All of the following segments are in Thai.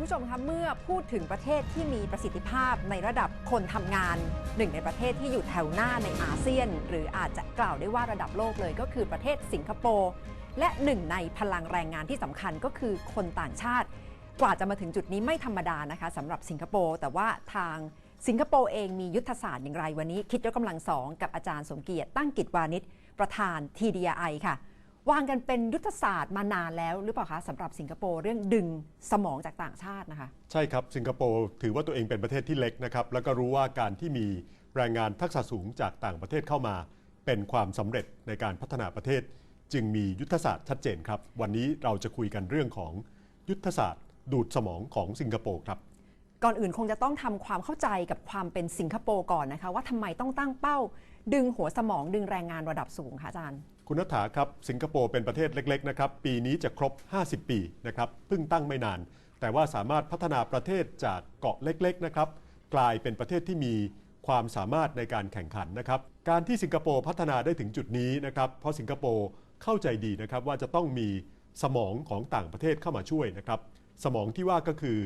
คุณผู้ชมคะเมื่อพูดถึงประเทศที่มีประสิทธิภาพในระดับคนทำงานหนึ่งในประเทศที่อยู่แถวหน้าในอาเซียน หรืออาจจะกล่าวได้ว่าระดับโลกเลยก็คือประเทศสิงคโปร์และหนึ่งในพลังแรงงานที่สำคัญก็คือคนต่างชาติ กว่าจะมาถึงจุดนี้ไม่ธรรมดานะคะสำหรับสิงคโปร์แต่ว่าทางสิงคโปร์เองมียุทธศาสตร์อย่างไรวันนี้ คิดยกกำลังสองกับอาจารย์สมเกียรติตั้งกิจวานิชประธาน TDI ค่ะ วางกันเป็นยุทธศาสตร์มานานแล้วหรือเปล่าคะสำหรับสิงคโปร์เรื่องดึงสมองจากต่างชาตินะคะ ใช่ครับสิงคโปร์ถือว่าตัวเองเป็นประเทศที่เล็กนะครับแล้วก็รู้ว่าการที่มีแรงงานทักษะสูงจากต่างประเทศเข้ามา เป็นความสำเร็จในการพัฒนาประเทศ จึงมียุทธศาสตร์ชัดเจนครับ วันนี้เราจะคุยกันเรื่องของยุทธศาสตร์ ดูดสมองของสิงคโปร์ครับก่อนอื่นคงจะต้องทำความเข้าใจกับความเป็นสิงคโปร์ก่อนนะคะ ว่าทำไมต้องตั้งเป้า ดึงหัวสมองดึงแรงงานระดับสูงค่ะอาจารย์ คุณนัฐาครับสิงคโปร์เป็นประเทศเล็กๆนะครับปีนี้จะครบ 50 ปีนะครับเพิ่งตั้งไม่นาน แต่ว่าสามารถพัฒนาประเทศจากเกาะเล็กๆนะครับกลายเป็นประเทศที่มีความสามารถในการแข่งขันนะครับการที่สิงคโปร์พัฒนาได้ถึงจุดนี้นะครับเพราะสิงคโปร์เข้าใจดีนะครับว่าจะต้องมีสมองของต่างประเทศเข้ามาช่วยนะครับสมองที่ว่าก็คือ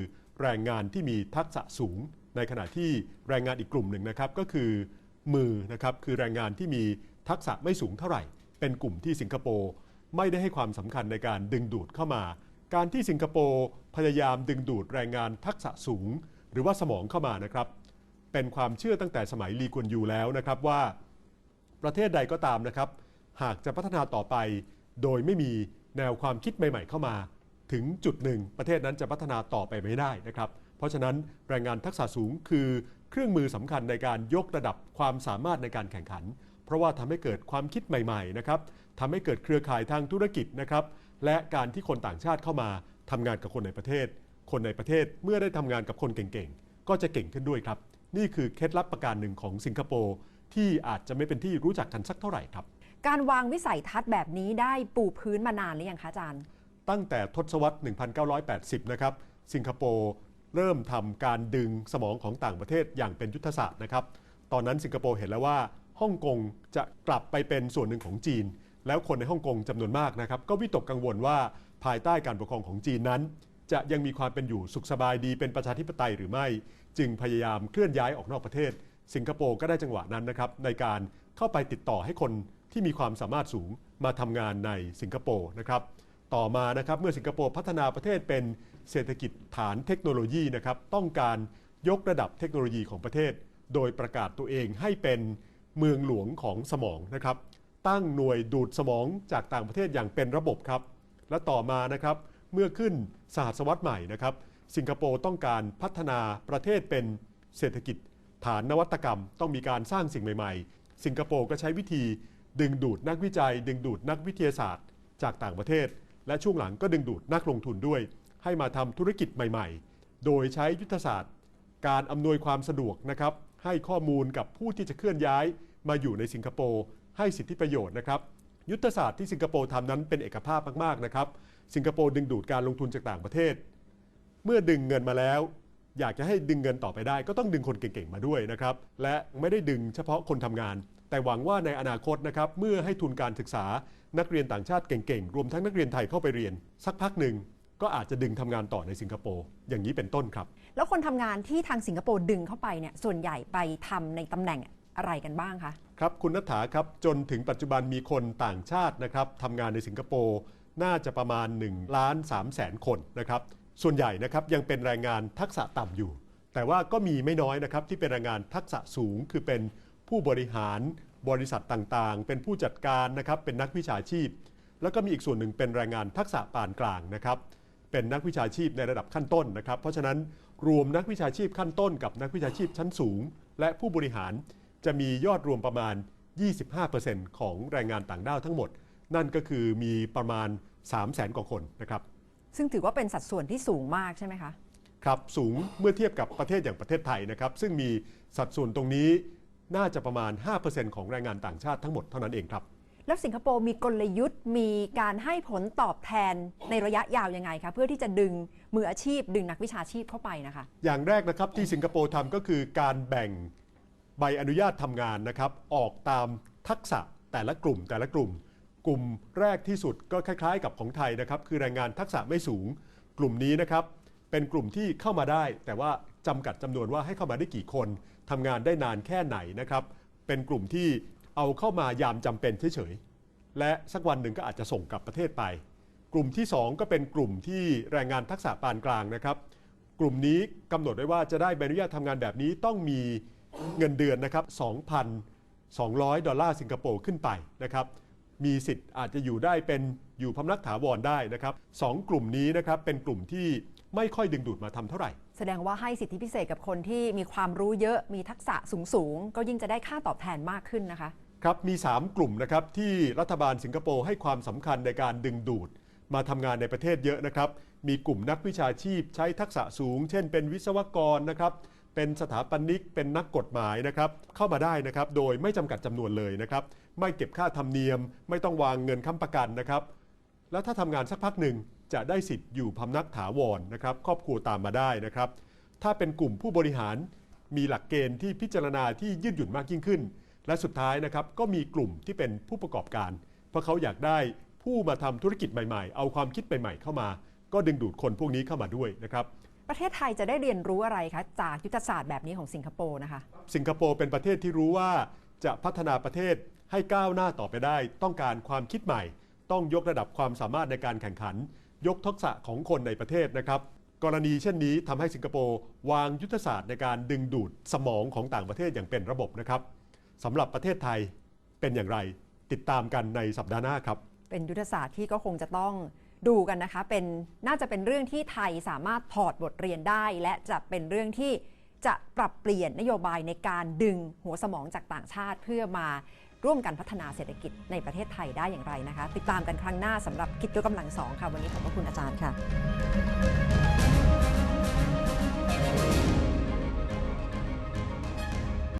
แรงงานที่มีทักษะสูง ในขณะที่แรงงานอีกกลุ่มหนึ่งนะครับก็คือมือนะครับคือแรงงานที่มีทักษะไม่สูงเท่าไหร่ เป็นกลุ่มที่สิงคโปร์ไม่ได้ให้ความสำคัญในการดึงดูดเข้ามา การที่สิงคโปร์พยายามดึงดูดแรงงานทักษะสูง หรือว่าสมองเข้ามานะครับ เป็นความเชื่อตั้งแต่สมัยลีกวนยูแล้วนะครับว่า ประเทศใดก็ตามนะครับ หากจะพัฒนาต่อไป โดยไม่มีแนวความคิดใหม่ ๆ เข้ามา ถึงจุดหนึ่ง ประเทศนั้นจะพัฒนาต่อไปไม่ได้นะครับ เพราะฉะนั้นแรงงานทักษะสูงคือเครื่องมือสำคัญในการยกระดับความสามารถในการแข่งขัน เพราะว่าทำให้เกิดความคิดใหม่ๆนะครับทำให้เกิดเครือข่ายทางธุรกิจนะครับและการที่คนต่างชาติเข้ามาทำงานกับคนในประเทศ คนในประเทศเมื่อได้ทำงานกับคนเก่งๆ ก็จะเก่งขึ้นด้วยครับ นี่คือเคล็ดลับประการหนึ่งของสิงคโปร์ที่อาจจะไม่เป็นที่รู้จักกันสักเท่าไหร่ครับ การวางวิสัยทัศน์แบบนี้ได้ปูพื้นมานานหรือยังคะอาจารย์ ตั้งแต่ทศวรรษ 1980 นะครับสิงคโปร์เริ่มทำการดึงสมองของต่างประเทศอย่างเป็นยุทธศาสตร์นะครับ ตอนนั้นสิงคโปร์เห็นแล้วว่า ฮ่องกงจะกลับไปเป็นส่วนหนึ่งของจีน แล้วคนในฮ่องกงจำนวนมากนะครับ ก็วิตกกังวลว่าภายใต้การปกครองของจีนนั้น จะยังมีความเป็นอยู่สุขสบายดีเป็นประชาธิปไตยหรือไม่ จึงพยายามเคลื่อนย้ายออกนอกประเทศ สิงคโปร์ก็ได้จังหวะนั้นนะครับในการเข้าไปติดต่อให้คนที่มีความสามารถสูงมาทำงานในสิงคโปร์นะครับต่อมานะครับเมื่อสิงคโปร์พัฒนาประเทศเป็นเศรษฐกิจฐานเทคโนโลยีนะครับต้องการยกระดับเทคโนโลยีของประเทศ โดยประกาศตัวเองให้เป็น เมืองหลวงของสมองนะครับ ตั้งหน่วยดูดสมองจากต่างประเทศอย่างเป็นระบบครับ และต่อมานะครับเมื่อขึ้นสหัสวรรษใหม่นะครับ สิงคโปร์ต้องการพัฒนาประเทศเป็นเศรษฐกิจ ฐานนวัตกรรม ต้องมีการสร้างสิ่งใหม่ ๆ สิงคโปร์ก็ใช้วิธีดึงดูดนักวิจัย ดึงดูดนักวิทยาศาสตร์ จากต่างประเทศ และช่วงหลังก็ดึงดูดนักลงทุนด้วย ให้มาทำธุรกิจใหม่ ๆ โดยใช้ยุทธศาสตร์ การอำนวยความสะดวกนะครับ ให้ข้อมูลกับผู้ที่จะเคลื่อนย้ายมาอยู่ในสิงคโปร์ให้สิทธิประโยชน์นะครับ ยุทธศาสตร์ที่สิงคโปร์ทำนั้นเป็นเอกภาพมากๆนะครับ สิงคโปร์ดึงดูดการลงทุนจากต่างประเทศ เมื่อดึงเงินมาแล้ว อยากจะให้ดึงเงินต่อไปได้ ก็ต้องดึงคนเก่งๆมาด้วยนะครับ และไม่ได้ดึงเฉพาะคนทำงาน แต่หวังว่าในอนาคตนะครับเมื่อให้ทุนการศึกษานักเรียนต่างชาติเก่งๆ รวมทั้งนักเรียนไทยเข้าไปเรียน สักพักหนึ่ง ก็อาจจะดึงทำงานต่อในสิงคโปร์อย่างนี้เป็นต้นครับ แล้วคนทำงานที่ทางสิงคโปร์ดึงเข้าไปเนี่ยส่วนใหญ่ไปทำในตำแหน่งอะไรกันบ้างคะครับคุณนัฐาครับจนถึงปัจจุบันมีคนต่างชาตินะครับทำงานในสิงคโปร์น่าจะประมาณ1ล้าน3แสนคนนะครับส่วนใหญ่นะครับยังเป็นแรงงานทักษะต่ำอยู่ แต่ว่าก็มีไม่น้อยนะครับที่เป็นแรงงานทักษะสูง คือเป็นผู้บริหารบริษัทต่างๆ เป็นผู้จัดการนะครับเป็นนักวิชาชีพ แล้วก็มีอีกส่วนหนึ่งเป็นแรงงานทักษะปานกลางนะครับ เป็นนักวิชาชีพในระดับขั้นต้นนะครับ เพราะฉะนั้นรวมนักวิชาชีพขั้นต้นกับนักวิชาชีพชั้นสูง และผู้บริหารจะมียอดรวมประมาณ 25%ของแรงงานต่างด้าวทั้งหมด นั่นก็คือมีประมาณ 3 0 0แสนกว่าคนนะครับ ซึ่งถือว่าเป็นสัดส่วนที่สูงมากใช่ไหมคะ ครับ สูงเมื่อเทียบกับประเทศอย่างประเทศไทยนะครับ ซึ่งมีสัดส่วนตรงนี้น่าจะประมาณ 5%ของแรงงานต่างชาติทั้งหมดเท่านั้นเองครับ แล้วสิงคโปร์มีกลยุทธ์มีการให้ผลตอบแทนในระยะยาวยังไงคะเพื่อที่จะดึงมืออาชีพ ดึงนักวิชาชีพเข้าไปนะคะ อย่างแรกนะครับที่สิงคโปร์ทำก็คือการแบ่งใบอนุญาตทำงานนะครับ ออกตามทักษะแต่ละกลุ่มแต่ละกลุ่ม กลุ่มแรกที่สุดก็คล้าย ๆ กับของไทยนะครับ คือแรงงานทักษะไม่สูง กลุ่มนี้นะครับเป็นกลุ่มที่เข้ามาได้ แต่ว่าจำกัดจำนวนว่าให้เข้ามาได้กี่คนทำงานได้นานแค่ไหนนะครับ เป็นกลุ่มที่ เอาเข้ามายามจำเป็นเฉยๆ และสักวันหนึ่งก็อาจจะส่งกลับประเทศไป กลุ่มที่ 2 ก็เป็นกลุ่มที่แรงงานทักษะปานกลางนะครับ กลุ่มนี้กำหนดไว้ว่าจะได้ใบอนุญาตทำงานแบบนี้ต้องมีเงินเดือนนะครับ2,200 ดอลลาร์สิงคโปร์ขึ้นไปนะครับมีสิทธิ์อาจจะอยู่ได้เป็นอยู่พำนักถาวรได้นะครับสองกลุ่มนี้นะครับเป็นกลุ่มที่ไม่ค่อยดึงดูดมาทำเท่าไหร่ แสดงว่าให้สิทธิพิเศษกับคนที่มีความรู้เยอะมีทักษะสูงๆ ก็ยิ่งจะได้ค่าตอบแทนมากขึ้นนะคะ ครับมี 3 กลุ่มนะครับที่รัฐบาลสิงคโปร์ให้ความสำคัญในการดึงดูด มาทำงานในประเทศเยอะนะครับ มีกลุ่มนักวิชาชีพใช้ทักษะสูง เช่น เป็นวิศวกรนะครับเป็นสถาปนิกเป็นนักกฎหมายนะครับเข้ามาได้นะครับโดยไม่จำกัดจำนวนเลยนะครับไม่เก็บค่าธรรมเนียม ไม่ต้องวางเงินค้ำประกันนะครับ แล้วถ้าทำงานสักพักหนึ่งจะได้สิทธิ์อยู่พำนักถาวรนะครับครอบครัวตามมาได้นะครับ ถ้าเป็นกลุ่มผู้บริหารมีหลักเกณฑ์ที่พิจารณาที่ยืดหยุ่นมากยิ่งขึ้น และสุดท้ายนะครับก็มีกลุ่มที่เป็นผู้ประกอบการ เพราะเขาอยากได้ผู้มาทำธุรกิจใหม่ ๆ เอาความคิดใหม่ ๆ เข้ามา ก็ดึงดูดคนพวกนี้เข้ามาด้วยนะครับประเทศไทยจะได้เรียนรู้อะไรคะจากยุทธศาสตร์แบบนี้ของสิงคโปร์นะคะ สิงคโปร์เป็นประเทศที่รู้ว่าจะพัฒนาประเทศให้ก้าวหน้าต่อไปได้ ต้องการความคิดใหม่ ต้องยกระดับความสามารถในการแข่งขัน ยกทักษะของคนในประเทศนะครับ กรณีเช่นนี้ทำให้สิงคโปร์วางยุทธศาสตร์ในการดึงดูดสมองของต่างประเทศอย่างเป็นระบบนะครับ สำหรับประเทศไทยเป็นอย่างไร ติดตามกันในสัปดาห์หน้าครับ เป็นยุทธศาสตร์ที่ก็คงจะต้องดูกันนะคะ เป็นน่าจะเป็นเรื่องที่ไทยสามารถถอดบทเรียนได้ และจะเป็นเรื่องที่จะปรับเปลี่ยนนโยบายในการดึงหัวสมองจากต่างชาติ เพื่อมาร่วมกันพัฒนาเศรษฐกิจในประเทศไทยได้อย่างไรนะคะ ติดตามกันครั้งหน้าสำหรับคิดยกกำลังสองค่ะ วันนี้ขอบพระคุณอาจารย์ค่ะ